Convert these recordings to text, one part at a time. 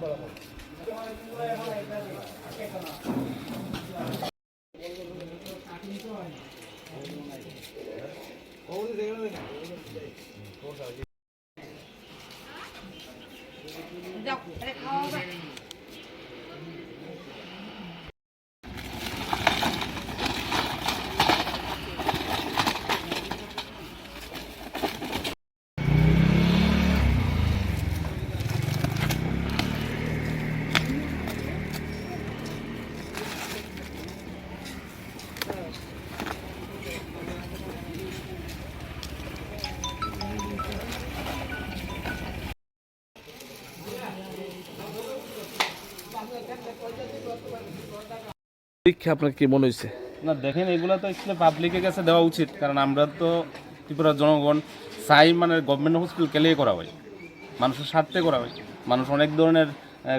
多少斤？重？来。পরীক্ষা আপনার কি মনে হয়েছে না দেখেন এগুলো তো অ্যাকচুয়ালি পাবলিকের কাছে দেওয়া উচিত। কারণ আমরা তো ত্রিপুরার জনগণ চাই মানে গভর্নমেন্ট হসপিটাল কেলেই করা হয় মানুষের স্বার্থে করা হয় মানুষ অনেক ধরনের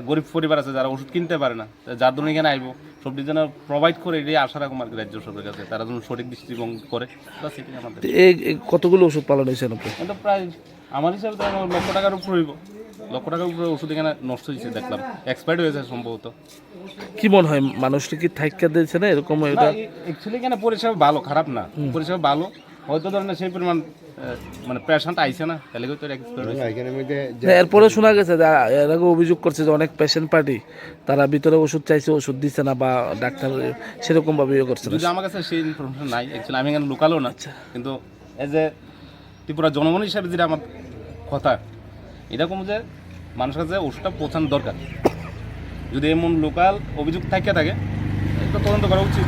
গরিব পরিবার আছে যারা ওষুধ কিনতে পারে না। যার জন্য এখানে আইব সবটি যেন প্রোভাইড করে এটাই আশা রাখুন আর রাজ্য সরকারের কাছে। তারা যেন সঠিক দৃষ্টিকোণ করে। আমাদের কতগুলো ওষুধ পালন হয়েছে প্রায় আমার হিসাবে তো লক্ষ টাকার উপর হইব। লক্ষ টাকার উপরে ওষুধ এখানে নষ্ট হয়েছে দেখলাম। এক্সপায়ার্ড হয়েছে সম্ভবত। কি মনে হয় মানুষটা কি থাইকা দিয়েছে না এরকম এটা? অ্যাকচুয়ালি এখানে পরিষেবা ভালো খারাপ না। পরিষেবা ভালো। হয়তো ধরেন সেই পরিমাণ মানে পেশেন্ট আইছে না তাহলে এক্সপায়ার্ড এরপরে শোনা গেছে যে এর আগে অভিযোগ করছে যে অনেক পেশেন্ট পার্টি তারা ভিতরে ওষুধ চাইছে ওষুধ দিচ্ছে না বা ডাক্তার সেরকম ভাবে ইয়ে করছে না। আমার কাছে সেই ইনফরমেশন নাই অ্যাকচুয়ালি আমি এখানে লোকালও না। কিন্তু এজ এ ত্রিপুরা জনগণ হিসাবে যেটা আমার কথা এরকম যে মানুষের কাছে ওষুধটা পৌঁছানো দরকার। যদি এমন লোকাল অভিযোগ থাকে থাকে এটা তদন্ত করা উচিত।